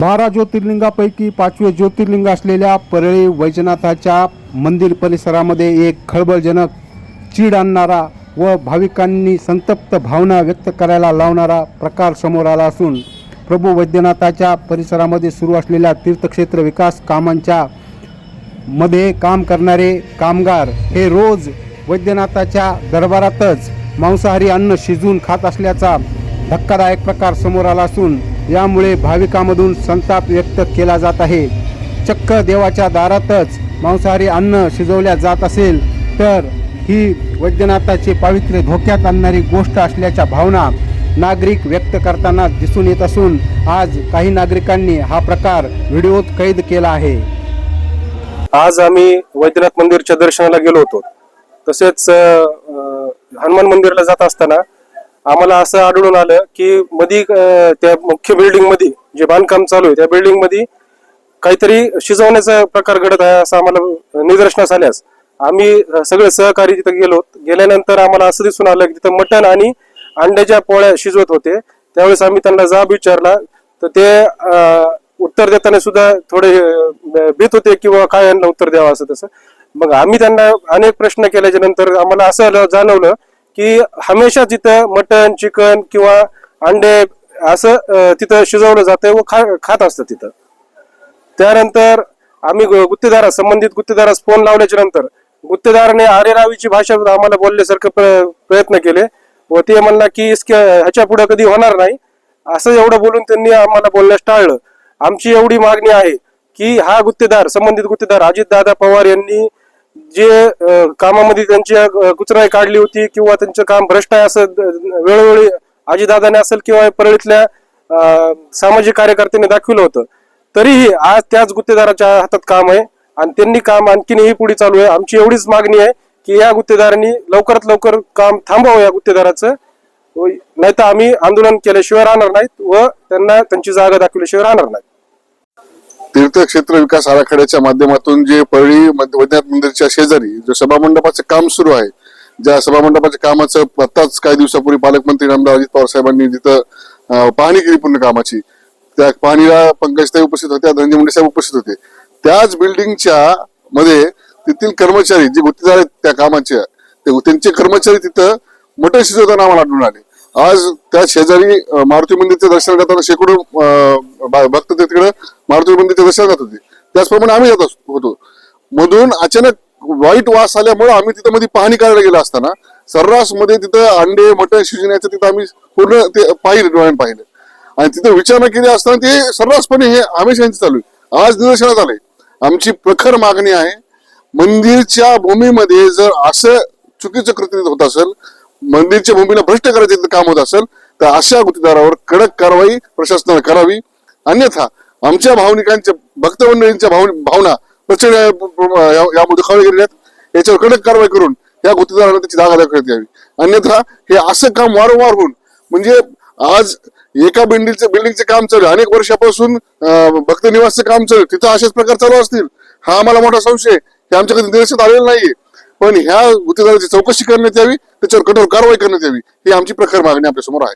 बारा ज्योतिर्लिंगापैकी पाचवे ज्योतिर्लिंग असलेल्या परळी वैजनाथाच्या मंदिर परिसरामध्ये एक खळबळजनक चीड आणणारा व भाविकांनी संतप्त भावना व्यक्त करायला लावणारा प्रकार समोर आला असून प्रभू वैद्यनाथाच्या परिसरामध्ये सुरू असलेल्या तीर्थक्षेत्र विकास कामांच्या मध्ये काम करणारे कामगार हे रोज वैद्यनाथाच्या दरबारातच मांसाहारी अन्न शिजवून खात असल्याचा धक्कादायक प्रकार समोर आला असून यामुळे भाविकांमधून संताप व्यक्त केला जात आहे. चक्क देवाच्या दारातच मांसाहारी अन्न शिजवल्या जात असेल तर ही वैद्यनाथाचे पावित्र्य धोक्यात आणणारी गोष्ट असल्याच्या भावना नागरिक व्यक्त करताना दिसून येत असून आज काही नागरिकांनी हा प्रकार व्हिडिओत कैद केला आहे. आज आम्ही वैद्यनाथ मंदिरच्या दर्शनाला गेलो होतो. तसेच हनुमान मंदिरला जात असताना आम्हाला असं आढळून आलं की मधी त्या मुख्य बिल्डिंगमध्ये जे बांधकाम चालू आहे त्या बिल्डिंगमध्ये काहीतरी शिजवण्याचा प्रकार घडत आहे असं आम्हाला निदर्शनास आल्यास. आम्ही सगळे सहकारी तिथे गेलो गेल्यानंतर आम्हाला असं दिसून आलं की तिथं मटण आणि अंड्याच्या पोळ्या शिजवत होते. त्यावेळेस आम्ही त्यांना जाब विचारला तर ते उत्तर देताना सुद्धा थोडे भीत होते किंवा काय यांना उत्तर द्यावं असं तसं. मग आम्ही त्यांना अनेक प्रश्न केल्याच्यानंतर आम्हाला असं जाणवलं की हमेशा तिथं मटण चिकन किंवा अंडे असं तिथं शिजवलं जातं व खा खात असतं तिथं. त्यानंतर आम्ही गु- गुत्तेदारास संबंधित गुत्तेदारास फोन लावल्याच्या नंतर गुत्तेदाराने आरेरावीची भाषा आम्हाला बोलण्यासारखं प्र- प्रयत्न केले व ते म्हणला की इसके ह्याच्या पुढे कधी होणार नाही. असं एवढं बोलून त्यांनी आम्हाला बोलण्यास टाळलं. आमची एवढी मागणी आहे की हा गुत्तेदार संबंधित गुत्तेदार अजितदादा पवार यांनी जे कामामध्ये त्यांची कुचराई काढली होती किंवा त्यांचं काम भ्रष्ट आहे असं वेळोवेळी आजीदादाने असेल किंवा परळीतल्या सामाजिक कार्यकर्त्यांनी दाखवलं होतं. तरीही आज त्याच गुत्तेदाराच्या हातात काम आहे आणि त्यांनी काम आणखीनही पुढे चालू आहे. आमची एवढीच मागणी आहे की या गुत्तेदारांनी लवकरात लवकर काम थांबवावं या गुत्तेदाराचं. नाही तर आम्ही आंदोलन केल्याशिवाय राहणार नाहीत व त्यांना त्यांची जागा दाखवल्याशिवाय राहणार नाहीत. तीर्थक्षेत्र विकास आराखड्याच्या माध्यमातून जे परळी वैद्यनाथ मंदिरच्या शेजारी जो सभामंडपाचं काम सुरू आहे ज्या सभामंडपाच्या कामाचं आत्ताच काही दिवसापूर्वी पालकमंत्री नामदार अजित पवार साहेबांनी तिथं पाहणी केली पूर्ण कामाची त्या पाहणीला पंकजताई उपस्थित होत्या धनंजय मुंडे साहेब उपस्थित होते. त्याच बिल्डिंगच्या मध्ये तेथील कर्मचारी जे गुत्तेदार आहेत त्या कामाचे ते त्यांचे कर्मचारी तिथं मटण शिजवताना आम्हाला आढळून आले. आज त्या शेजारी मारुती मंदिरचे दर्शन करताना शेकडो अं, भक्त तिकडे मारुती मंदिरचे दर्शन जात होते. त्याचप्रमाणे आम्ही जात होतो. मधून अचानक वाईट वास आल्यामुळे आम्ही तिथं मध्ये पाहणी करायला गेलो असताना सर्रासमध्ये तिथं अंडे मटण शिजण्याचं तिथं आम्ही पूर्ण ते पाहिलं डोळ्यानं पाहिलं. आणि तिथं विचारणा केली असताना ते सर्रासपणे हे आम्ही चालू आहे. आज निदर्शनात आले आमची प्रखर मागणी आहे मंदिरच्या भूमीमध्ये जर असं चुकीचं कृती होत असेल मंदिरच्या भूमीला भ्रष्ट करायचं काम होत असेल तर अशा गुत्तेदारावर कडक कारवाई प्रशासनाने करावी. अन्यथा आमच्या भावनिकांच्या भक्तमंडळींच्या भाव- भावना प्रचंड या- या- यामध्ये खावल्या गेलेल्या आहेत. याच्यावर कडक कारवाई करून या गुत्तेदाराला त्याची जागा दाखवण्यात यावी. अन्यथा हे असं काम वारंवार होऊन म्हणजे आज एका बिल्डिंगचं बिल्डिंगचं काम चालू अनेक वर्षापासून भक्त निवासचं काम चालू तिथं असेच प्रकार चालू असतील. हा आम्हाला मोठा संशय हे आमच्याकडे निदर्शनात आलेलं नाहीये. पण ह्या गुत्तेदाराची चौकशी करण्यात यावी त्याच्यावर कठोर कारवाई करण्यात यावी ही आमची प्रखर मागणी आपल्यासमोर आहे.